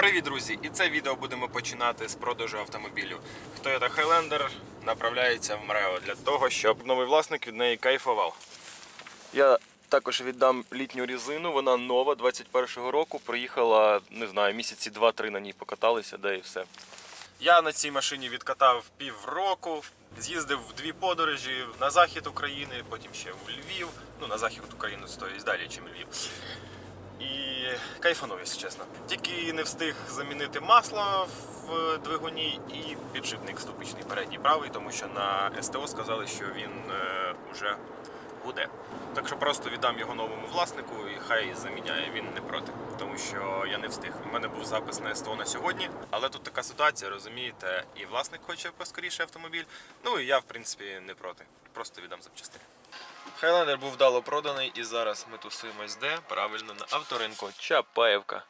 Привіт, друзі! І це відео будемо починати з продажу автомобілів. Toyota Highlander направляється в МРЕО для того, щоб новий власник від неї кайфував. Я також віддам літню резину, вона нова 21-го року. Проїхала, не знаю, місяці 2-3 на ній покаталися, де і все. Я на цій машині відкатав півроку, з'їздив в дві подорожі на захід України, потім ще в Львів. Ну, на захід України стоїть далі, ніж Львів. І кайфанув, якщо чесно. Тільки не встиг замінити масло в двигуні і підшипник ступичний передній правий, тому що на СТО сказали, що він е, уже гуде. Так що просто віддам його новому власнику і хай заміняє. Він не проти, тому що я не встиг. У мене був запис на СТО на сьогодні, але тут така ситуація, розумієте, і власник хоче поскоріше автомобіль. Ну і я, в принципі, не проти. Просто віддам запчастини. Хайлендер був вдало проданий і зараз ми тусуємось де? Правильно, на авторинку Чапаєвка.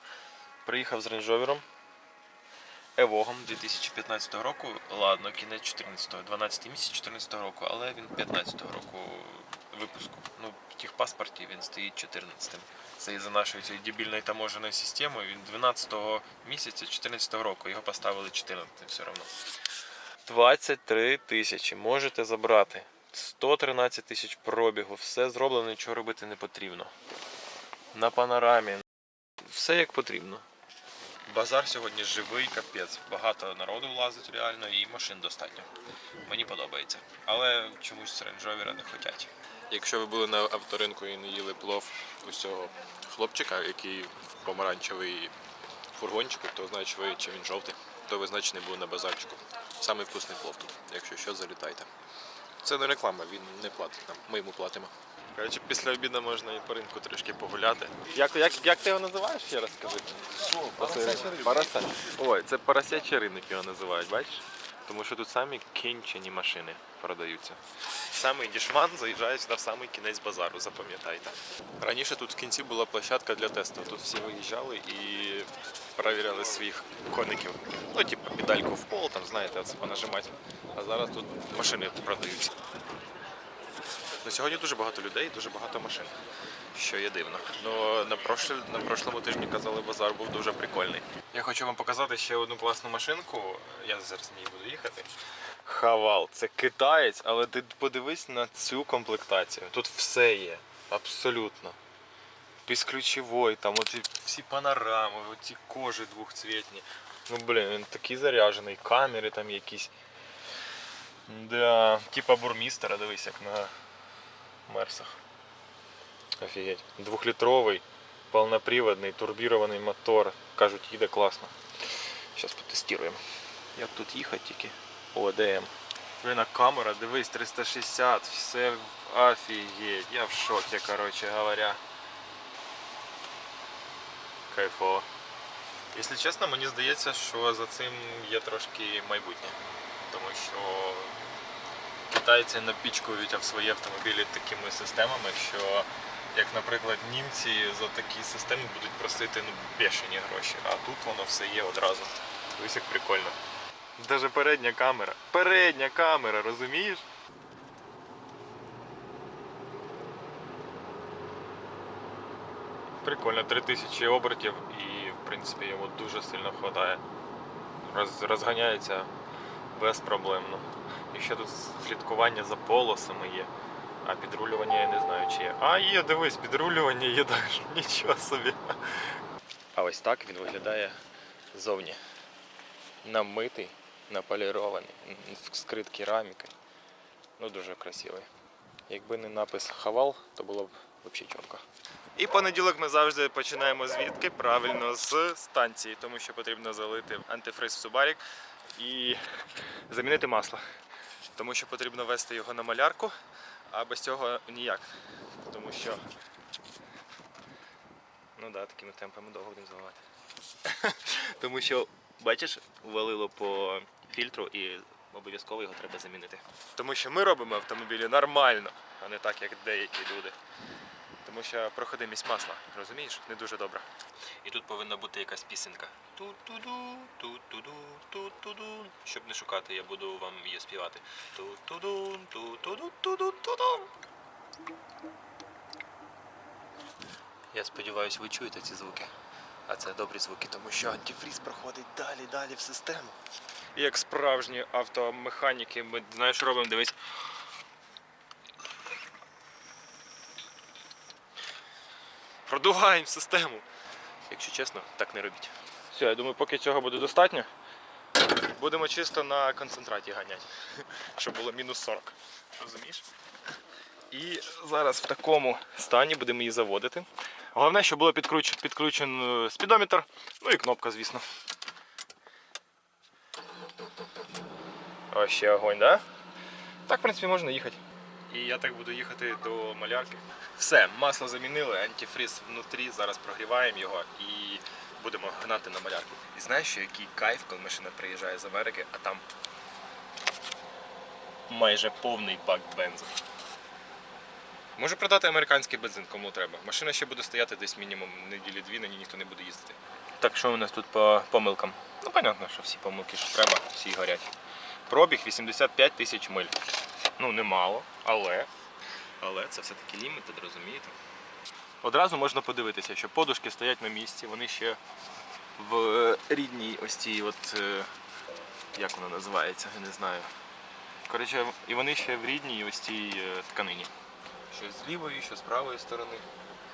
Приїхав з рейнджовером. Евогом 2015 року. Ладно, кінець 14-го, 12 місяць 14 року, але він 15-го року випуску. Ну, в техпаспорті він стоїть 14 Це із-за нашої цієї дебільної таможеної системи. Він 12-го місяця 14 року. Його поставили 14 все одно. 23 тисячі можете забрати. 113 тисяч пробігу, все зроблено, нічого робити не потрібно. На панорамі. Все як потрібно. Базар сьогодні живий, капець. Багато народу влазить реально і машин достатньо. Мені подобається. Але чомусь рейнджовера не хочуть. Якщо ви були на авторинку і не їли плов усього хлопчика, який в помаранчевий фургончику, то значить ви чи він жовтий, то ви значить не були на базарчику. Самий вкусний плов тут. Якщо що, залітайте. Це не реклама, він не платить нам. Ми йому платимо. Коротше, після обіду можна і по ринку трішки погуляти. Як, як, як ти його називаєш? Ще раз скажи. Парасячий ринок. Ой, це поросячий ринок його називають, бачиш? Тому що тут самі кінчені машини продаються. Самий дішман заїжджає сюди в самий кінець базару, запам'ятайте. Раніше тут в кінці була площадка для тесту. Тут всі виїжджали і перевіряли своїх коників. Ну, типу, педальку в пол, там, знаєте, оце понажимати. А зараз тут машини продаються. На сьогодні дуже багато людей, дуже багато машин, що є дивно. Ну на прошлі, на прошлому тижні казали, базар був дуже прикольний. Я хочу вам показати ще одну класну машинку. Я зараз в ній буду їхати. Хавал, це китаєць, але ти подивись на цю комплектацію. Тут все є. Абсолютно. Безключовий, там оці всі панорами, оці кожи двохцвітні. Ну блін, він такий заряджений, камери там якісь. Да, типа бурмістера, дивись, як на Мерсах. Офігеть. Двохлітровий, повноприводний, турбірований мотор. Кажуть, їде класно. Зараз потестуємо. Як тут їхати тільки? О, ДМ. Блін, а камера, дивись, 360, все в- офігеть. Я в шокі, коротше говоря. Кайфово. Якщо чесно, мені здається, що за цим є трошки майбутнє. Тому що китайці напічкують в свої автомобілі такими системами, що, як, наприклад, німці за такі системи будуть просити ну, бешені гроші, а тут воно все є одразу. Ось як прикольно. Даже передня камера. Передня камера, розумієш? Прикольно, 3000 обертів і в принципі йому дуже сильно вистачає. Роз, розганяється безпроблемно. І ще тут слідкування за полосами є. А підрулювання я не знаю чи є. А є, дивись, підрулювання є теж. Нічого собі. А ось так він виглядає ззовні. Намитий, наполірований, м, скрит керамікою. Ну дуже красивий. Якби не напис Хавал, то було б взагалі чітко. І понеділок ми завжди починаємо звідки? Правильно, з станції, тому що потрібно залити антифриз в Субарік і замінити масло. Тому що потрібно вести його на малярку, а без цього ніяк. Тому що. Ну да, такими темпами довго будемо заливати. Тому що, бачиш, валило по фільтру і обов'язково його треба замінити. Тому що ми робимо автомобілі нормально, а не так, як деякі люди. Тому що проходимість масла, розумієш, не дуже добра. І тут повинна бути якась пісенька. Ту-ту-ду, ту-ту-ду, ту-ту-ду. Щоб не шукати, я буду вам її співати. Ту-ту-ду, ту-ту-ду, ту-ду-ту-ду. Я сподіваюся, ви чуєте ці звуки. А це добрі звуки, тому що антифріз проходить далі, далі в систему. Як справжні автомеханіки, ми знаєш, робимо, дивись. Продуваємо систему. Якщо чесно, так не робіть. Все, я думаю, поки цього буде достатньо. Будемо чисто на концентраті ганяти, щоб було мінус 40. Розумієш? І зараз в такому стані будемо її заводити. Головне, щоб було підключен, підключен е, спідометр, ну і кнопка, звісно. Ось ще огонь, да? Так, в принципі, можна їхати. І я так буду їхати до малярки. Все, масло замінили, антифріз внутрі, зараз прогріваємо його і будемо гнати на малярку. І знаєш, що який кайф, коли машина приїжджає з Америки, а там майже повний бак бензу. Можу продати американський бензин, кому треба. Машина ще буде стояти десь мінімум неділі-дві, на ній ніхто не буде їздити. Так, що у нас тут по помилкам? Ну, понятно, що всі помилки, що треба, всі горять. Пробіг 85 тисяч миль. Ну, немало, але. Але це все-таки лімітед, розумієте? Одразу можна подивитися, що подушки стоять на місці, вони ще в рідній ось цій от. е, Як вона називається, я не знаю. Коротше, і вони ще в рідній ось цій е, тканині. Що з лівої, що з правої сторони.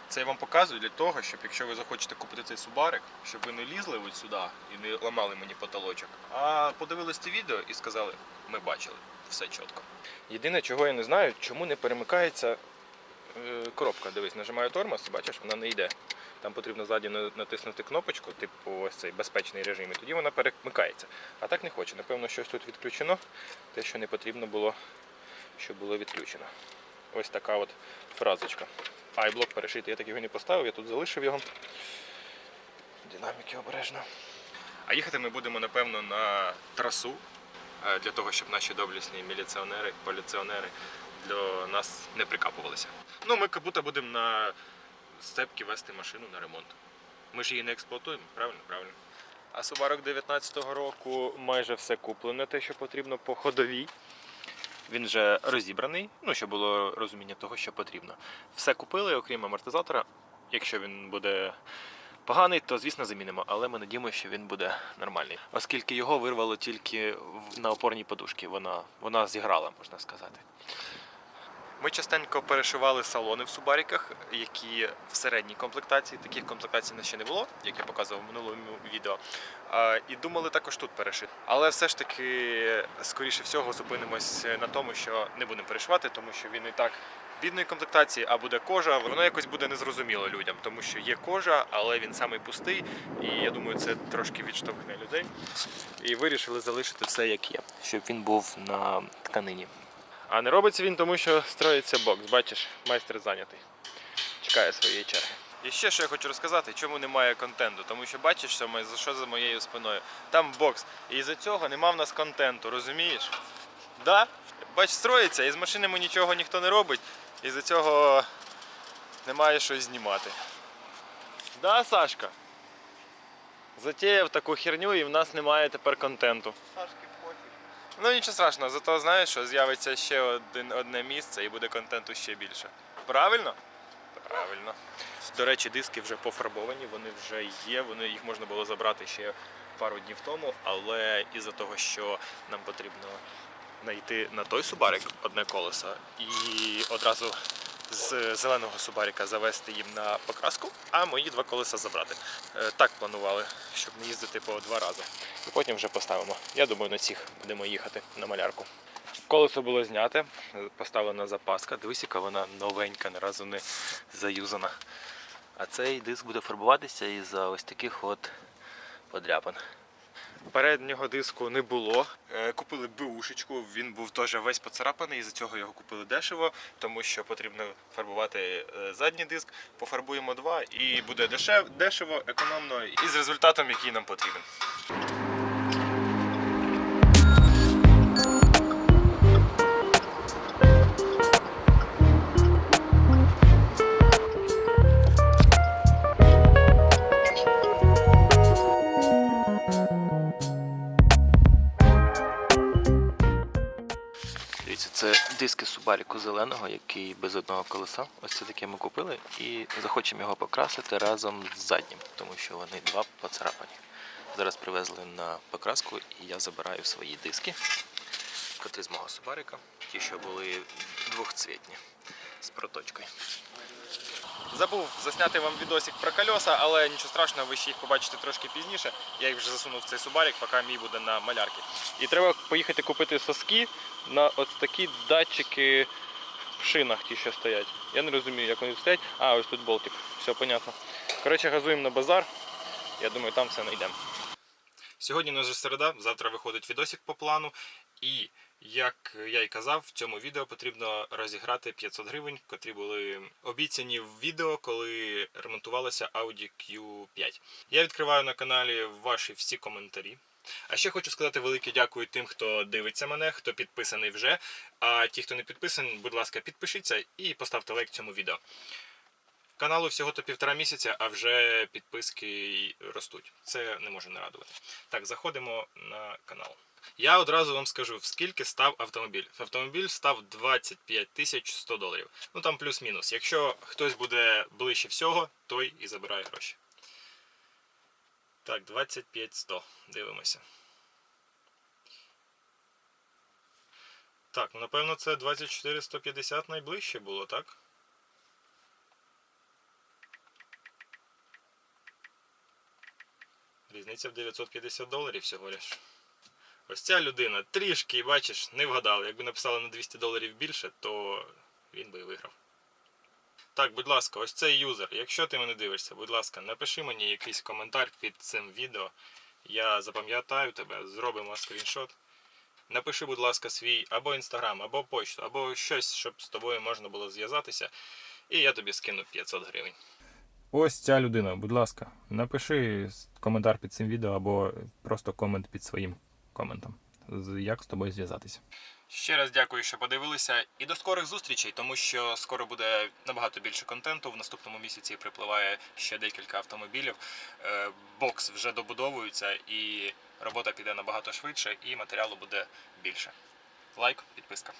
Це я вам показую для того, щоб якщо ви захочете купити цей субарик, щоб ви не лізли ось сюди і не ламали мені потолочок, а подивились це відео і сказали, ми бачили, все чітко. Єдине, чого я не знаю, чому не перемикається е, коробка. Дивись, нажимаю тормоз, бачиш, вона не йде. Там потрібно ззаді натиснути кнопочку, типу ось цей безпечний режим, і тоді вона перемикається. А так не хоче. Напевно, щось тут відключено, те, що не потрібно було, щоб було відключено. Ось така от фразочка. Айблок перешитий, я так його не поставив, я тут залишив його. Динаміки обережно. А їхати ми будемо, напевно, на трасу, для того, щоб наші доблісні міліціонери, поліціонери до нас не прикапувалися. Ну, ми будто будемо на степки вести машину на ремонт. Ми ж її не експлуатуємо, правильно? Правильно. А Subaru 19-го року майже все куплене, те, що потрібно по ходовій. Він вже розібраний, ну щоб було розуміння того, що потрібно. Все купили, окрім амортизатора. Якщо він буде поганий, то звісно замінимо, але ми надіємося, що він буде нормальний. Оскільки його вирвало тільки на опорній подушці, вона, вона зіграла, можна сказати. Ми частенько перешивали салони в субаріках, які в середній комплектації. Таких комплектацій у нас ще не було, як я показував в минулому відео. І думали також тут перешити. Але все ж таки, скоріше всього, зупинимось на тому, що не будемо перешивати, тому що він і так бідної комплектації, а буде кожа, воно якось буде незрозуміло людям, тому що є кожа, але він самий пустий. І я думаю, це трошки відштовхне людей. І вирішили залишити все як є, щоб він був на тканині. А не робиться він тому, що строїться бокс. Бачиш, майстер зайнятий. Чекає своєї черги. І ще що я хочу розказати, чому немає контенту. Тому що бачиш, що ми, за що за моєю спиною. Там бокс. І з-за цього нема в нас контенту, розумієш? Да? Бач, строїться, і з машинами нічого ніхто не робить, і з-за цього немає щось знімати. Да, Сашка? Затіяв таку херню і в нас немає тепер контенту. Ну нічого страшного, зато знаєш, що з'явиться ще один, одне місце і буде контенту ще більше. Правильно? Правильно. До речі, диски вже пофарбовані, вони вже є, вони, їх можна було забрати ще пару днів тому, але із-за того, що нам потрібно знайти на той субарик одне колесо і одразу з зеленого субарика завести їм на покраску, а мої два колеса забрати. Е, Так планували, щоб не їздити по два рази. І потім вже поставимо. Я думаю, на цих будемо їхати на малярку. Колесо було зняте, поставлена запаска. Дивись, яка вона новенька, ні разу не заюзана. А цей диск буде фарбуватися із-за ось таких от подряпин. Переднього диску не було. Е, Купили бушечку, він був теж весь поцарапаний, і за цього його купили дешево, тому що потрібно фарбувати е, задній диск. Пофарбуємо два і буде дешев, дешево, економно і з результатом, який нам потрібен. Диски зеленого, який без одного колеса. Ось це таке ми купили і захочемо його покрасити разом з заднім, тому що вони два поцарапані. Зараз привезли на покраску і я забираю свої диски. котрі з мого Субарика, ті, що були двохцвітні з проточкою. Забув засняти вам відосик про кольоса, але нічого страшного, ви ще їх побачите трошки пізніше. Я їх вже засунув в цей субарик, поки мій буде на малярки. І треба поїхати купити соски на ось такі датчики в шинах, ті, що стоять. Я не розумію, як вони стоять. А, ось тут болтик. Все понятно. Коротше, газуємо на базар. Я думаю, там все знайдемо. Сьогодні у нас же середа, завтра виходить відосик по плану. І як я й казав, в цьому відео потрібно розіграти 500 гривень, котрі були обіцяні в відео, коли ремонтувалася Audi Q5. Я відкриваю на каналі ваші всі коментарі. А ще хочу сказати велике дякую тим, хто дивиться мене, хто підписаний вже. А ті, хто не підписаний, будь ласка, підпишіться і поставте лайк цьому відео. Каналу всього-то півтора місяця, а вже підписки ростуть. Це не може не радувати. Так, заходимо на канал. Я одразу вам скажу, скільки став автомобіль. Автомобіль став 25 тисяч 100 доларів. Ну там плюс-мінус. Якщо хтось буде ближче всього, той і забирає гроші. Так, 25 100. Дивимося. Так, ну напевно це 24 150 найближче було, так? Різниця в 950 доларів всього лиш. Ось ця людина трішки, бачиш, не вгадала. Якби написали на 200 доларів більше, то він би і виграв. Так, будь ласка, ось цей юзер. Якщо ти мене дивишся, будь ласка, напиши мені якийсь коментар під цим відео. Я запам'ятаю тебе, зробимо скріншот. Напиши, будь ласка, свій або інстаграм, або почту, або щось, щоб з тобою можна було зв'язатися. І я тобі скину 500 гривень. Ось ця людина, будь ласка, напиши коментар під цим відео або просто комент під своїм коментом. з- Як з тобою зв'язатися? Ще раз дякую, що подивилися, і до скорих зустрічей, тому що скоро буде набагато більше контенту. В наступному місяці припливає ще декілька автомобілів. Е, Бокс вже добудовується, і робота піде набагато швидше, і матеріалу буде більше. Лайк, підписка.